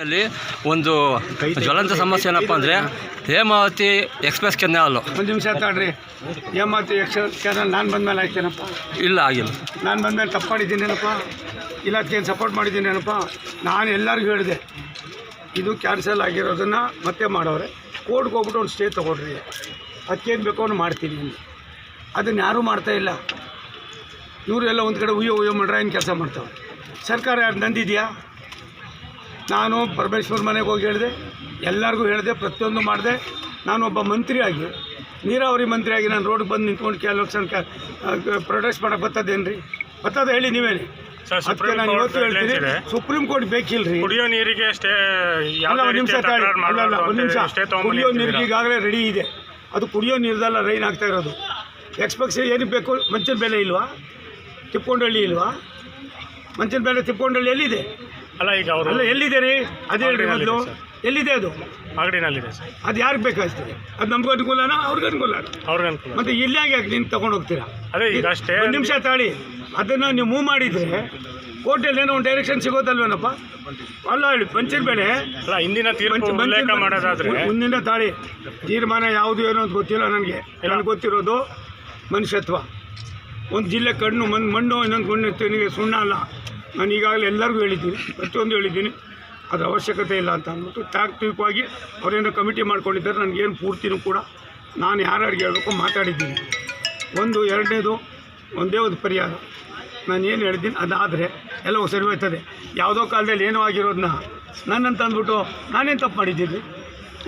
ನಲ್ಲಿ ಒಂದು ಜ್ವಲಂತ ಸಮಸ್ಯೆ ಏನಪ್ಪ ಅಂದರೆ ಹೇಮಾವತಿ ಎಕ್ಸ್ಪ್ರೆಸ್ ಕೆನಾಲು ಒಂದು ನಿಮಿಷ ತಾಡ್ರಿ. ಹೇಮಾವತಿ ಎಕ್ಸ್ಪ್ರೆಸ್ ಕೆನಾಲ್ ನಾನು ಬಂದಮೇಲೆ ಆಯ್ತೇನಪ್ಪ ಇಲ್ಲ ಆಗಿಲ್ಲ. ನಾನು ಬಂದಮೇಲೆ ತಪ್ಪು ಮಾಡಿದ್ದೀನೇನಪ್ಪ? ಇಲ್ಲ ಅದಕ್ಕೇನು ಸಪೋರ್ಟ್ ಮಾಡಿದ್ದೀನೇನಪ್ಪ? ನಾನು ಎಲ್ಲರಿಗೂ ಹೇಳಿದೆ. ಇದು ಕ್ಯಾನ್ಸಲ್ ಆಗಿರೋದನ್ನು ಮತ್ತೆ ಮಾಡೋರೆ ಕೋರ್ಟ್ಗೆ ಹೋಗ್ಬಿಟ್ಟು ಒಂದು ಸ್ಟೇ ತೊಗೊಳ್ರಿ. ಅದಕ್ಕೇನು ಬೇಕೋ ಅವ್ನು ಮಾಡ್ತೀನಿ ಅಂದೆ. ಅದನ್ನು ಯಾರೂ ಮಾಡ್ತಾ ಇಲ್ಲ. ಇವರೆಲ್ಲ ಒಂದು ಕಡೆ ಉಯ್ಯೋ ಉಯ್ಯೋ ಮಾಡ್ರೆ ಏನು ಕೆಲಸ ಮಾಡ್ತಾವೆ ಸರ್ಕಾರ ಯಾರು ನಂದಿದೆಯಾ? ನಾನು ಪರಮೇಶ್ವರ್ ಮನೆಗೆ ಹೋಗಿ ಹೇಳಿದೆ. ಎಲ್ಲರಿಗೂ ಹೇಳಿದೆ ಪ್ರತಿಯೊಂದು ಮಾಡಿದೆ. ನಾನು ಒಬ್ಬ ಮಂತ್ರಿಯಾಗಿ ನೀರಾವರಿ ಮಂತ್ರಿಯಾಗಿ ನಾನು ರೋಡ್ಗೆ ಬಂದು ನಿಂತ್ಕೊಂಡು ಕೆಲವು ಕ್ಷಣ ಪ್ರೊಟೆಸ್ಟ್ ಮಾಡಕ್ಕೆ ಬರ್ತದೇನು ರೀ ಬರ್ತದೆ ಹೇಳಿ ನೀವೇನೆ ಅದಕ್ಕೆ ಸುಪ್ರೀಂ ನಾನು ಕೋರ್ಟ್ ಇವತ್ತು ಹೇಳ್ತೀನಿ ಸುಪ್ರೀಂ ಕೋರ್ಟ್ ಬೇಕಿಲ್ರಿ? ಕುಡಿಯೋ ನೀರಿಗೆ ಸ್ಟೇ ಅಲ್ಲ ಯಾವುದೇ ಒಂದು ನಿಮಿಷ ಅಲ್ಲ ಒಂದು ನಿಮಿಷ. ಕುಡಿಯೋ ನೀರಿಗೆ ಈಗಾಗಲೇ ರೆಡಿ ಇದೆ. ಅದು ಕುಡಿಯೋ ನೀರ್ದಲ್ಲ ರೈನ್ ಆಗ್ತಾ ಇರೋದು. ಎಕ್ಸ್ಪೆಕ್ಸ್ ಏನಕ್ಕೆ ಬೇಕು? ಮಂಚಿನ ಬೆಲೆ ಇಲ್ವಾ? ತಿಪ್ಕೊಂಡಳ್ಳಿ ಇಲ್ವಾ? ಮಂಚಿನ ಬೆಲೆ ತಿಪ್ಕೊಂಡಳ್ಳಿ ಎಲ್ಲಿದೆ? ಅಲ್ಲ ಈಗ ಅವರು ಅಲ್ಲ ಎಲ್ಲಿದೆ ರೀ? ಅದೇ ಹೇಳ್ರಿ ಮೊದಲು. ಎಲ್ಲಿದೆ ಅದು? ಅಂಗಡಿನಲ್ಲಿದೆ ಸರ್. ಅದು ಯಾರಿಗೆ ಬೇಕಾಗ್ತದೆ ಅದು ನಮಗೂ ಅನುಕೂಲನಾ ಅವ್ರಿಗೆ ಅನುಕೂಲ? ಅವ್ರಿಗೆ ಅನುಕೂಲ. ಮತ್ತೆ ಇಲ್ಲಿ ಯಾಕೆ ನೀನು ತಗೊಂಡು ಹೋಗ್ತೀರಾ? ಅದೇ ಈಗ ಅಷ್ಟೇ ಒಂದು ನಿಮಿಷ ತಾಳಿ. ಅದನ್ನು ನೀವು ಮೂವ್ ಮಾಡಿದರೆ ಕೋರ್ಟಲ್ಲಿ ಏನೋ ಒಂದು ಡೈರೆಕ್ಷನ್ ಸಿಗೋದಲ್ವೇನಪ್ಪ? ಅಲ್ಲ ಹೇಳಿ ಪಂಚಿನ ಬೆಳೆ. ಅಲ್ಲ ಹಿಂದಿನ ಉಲ್ಲೇಖ ಮಾಡೋದಾದ್ರೆ. ಮುಂದಿನ ತಾಳಿ. ತೀರ್ಮಾನ ಯಾವುದು ಏನೋ ಅಂತ ಗೊತ್ತಿಲ್ಲ ನನಗೆ. ನನಗೆ ಗೊತ್ತಿರೋದು ಮನುಷ್ಯತ್ವ. ಒಂದು ಜಿಲ್ಲೆ ಕಣ್ಣು ಮಣ್ಣು ಮಣ್ಣು ಇನ್ನೊಂದು ಕಣ್ಣು ನಿನಗೆ ಸುಣ್ಣ ಅಲ್ಲ. ನಾನು ಈಗಾಗಲೇ ಎಲ್ಲರಿಗೂ ಹೇಳಿದ್ದೀನಿ, ಪ್ರತಿಯೊಂದು ಹೇಳಿದ್ದೀನಿ. ಅದರ ಅವಶ್ಯಕತೆ ಇಲ್ಲ ಅಂತ ಅಂದ್ಬಿಟ್ಟು ತಾತ್ವಿಕವಾಗಿ ಅವರೇನೋ ಕಮಿಟಿ ಮಾಡ್ಕೊಂಡಿದ್ದಾರೆ. ನನಗೇನು ಪೂರ್ತಿನೂ ಕೂಡ ನಾನು ಯಾರ್ಯಾರಿಗೆ ಹೇಳಬೇಕು ಮಾತಾಡಿದ್ದೀನಿ. ಒಂದು, ಎರಡನೇದು ಒಂದೇ ಒಂದು ಪರಿಹಾರ. ನಾನು ಏನು ಹೇಳಿದ್ದೀನಿ, ಅದಾದರೆ ಎಲ್ಲವೂ ಸರಿ ಹೋಯ್ತದೆ. ಯಾವುದೋ ಕಾಲದಲ್ಲಿ ಏನೋ ಆಗಿರೋದನ್ನ ನನ್ನಂತ ಅಂದ್ಬಿಟ್ಟು ನಾನೇನು ತಪ್ಪು ಮಾಡಿದ್ದೀನಿ?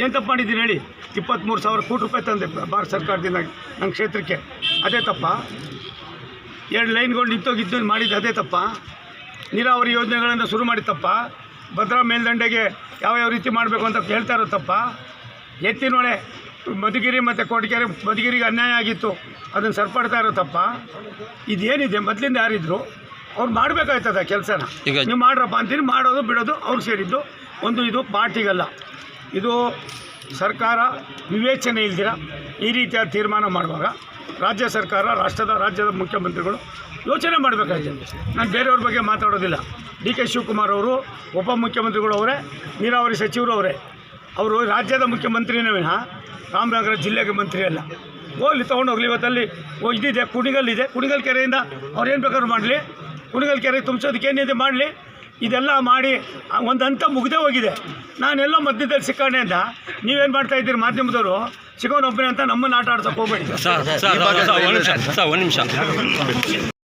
ಏನು ತಪ್ಪು ಮಾಡಿದ್ದೀನಿ ಹೇಳಿ? ಇಪ್ಪತ್ತ್ಮೂರು ಸಾವಿರ ಕೋಟಿ ರೂಪಾಯಿ ತಂದೆ ಭಾರತ ಸರ್ಕಾರದಿಂದ ನನ್ನ ಕ್ಷೇತ್ರಕ್ಕೆ. ಅದೇ ತಪ್ಪ? ಎರಡು ಲೈನ್ಗಳು ನಿಂತೋಗಿದ್ದು ಮಾಡಿದ್ದು ಅದೇ ತಪ್ಪ? ನೀರಾವರಿ ಯೋಜನೆಗಳನ್ನು ಶುರು ಮಾಡಿ ತಪ್ಪ. ಭದ್ರಾ ಮೇಲ್ದಂಡೆಗೆ ಯಾವ ಯಾವ ರೀತಿ ಮಾಡಬೇಕು ಅಂತ ಕೇಳ್ತಾ ತಪ್ಪ. ಎತ್ತಿನೊಳೆ ಮಧುಗಿರಿ ಮತ್ತು ಕೋಟಿಗೆರೆ ಮಧುಗಿರಿಗೆ ಅನ್ಯಾಯ ಆಗಿತ್ತು. ಅದನ್ನು ಸರಿಪಡ್ತಾ ಇರೋ ತಪ್ಪ. ಇದೇನಿದೆ? ಮೊದಲಿಂದ ಯಾರಿದ್ರು ಅವ್ರು ಮಾಡಬೇಕಾಯ್ತದ ಕೆಲಸನ. ಈಗ- ನೀವು ಮಾಡ್ರಪ್ಪ ಅಂತೀನಿ. ಮಾಡೋದು ಬಿಡೋದು ಅವ್ರು ಸೇರಿದ್ದು. ಒಂದು ಇದು ಪಾರ್ಟಿಗಲ್ಲ. ಇದು ಸರ್ಕಾರ ವಿವೇಚನೆ ಇಲ್ದಿರ ಈ ರೀತಿಯ ತೀರ್ಮಾನ ಮಾಡುವಾಗ ರಾಜ್ಯ ಸರ್ಕಾರ ರಾಷ್ಟ್ರದ ರಾಜ್ಯದ ಮುಖ್ಯಮಂತ್ರಿಗಳು ಯೋಚನೆ ಮಾಡಬೇಕಾಯ್ತು ನಾನು ಬೇರೆಯವ್ರ ಬಗ್ಗೆ ಮಾತಾಡೋದಿಲ್ಲ ಡಿ ಕೆ ಶಿವಕುಮಾರ್ ಅವರು ಉಪಮುಖ್ಯಮಂತ್ರಿಗಳು ಅವರೇ ನೀರಾವರಿ ಸಚಿವರು ಅವರೇ ಅವರು ರಾಜ್ಯದ ಮುಖ್ಯಮಂತ್ರಿನೇ ವಿನಃ ರಾಮನಗರ ಜಿಲ್ಲೆಗೆ ಮಂತ್ರಿ ಅಲ್ಲ ಹೋಗ್ಲಿ ಹೋಗಲಿ ಇವತ್ತಲ್ಲಿ ಓ ಇದಿದೆ ಕುಣಿಗಲ್ ಇದೆ ಕುಣಿಗಲ್ ಕೆರೆಯಿಂದ ಅವ್ರು ಏನು ಬೇಕಾದ್ರೂ ಮಾಡಲಿ ಕುಣಿಗಲ್ ಕೆರೆ ತುಂಬಿಸೋದಕ್ಕೆ ಏನಿದೆ ಮಾಡಲಿ ಇದೆಲ್ಲ ಮಾಡಿ ಒಂದು ಹಂತ ಮುಗ್ದೇ ಹೋಗಿದೆ ನಾನೆಲ್ಲ ಮಧ್ಯದಲ್ಲಿ ಸಿಕ್ಕಾಣೆ ಅಂತ ನೀವೇನು ಮಾಡ್ತಾ ಇದ್ದೀರಿ ಮಾಧ್ಯಮದವರು ಸಿಗೋನೊಬ್ಬನೇ ಅಂತ ನಮ್ಮನ್ನು ಆಟ ಆಡ್ಸೋಕೆ ಹೋಗ್ಬೇಡಿ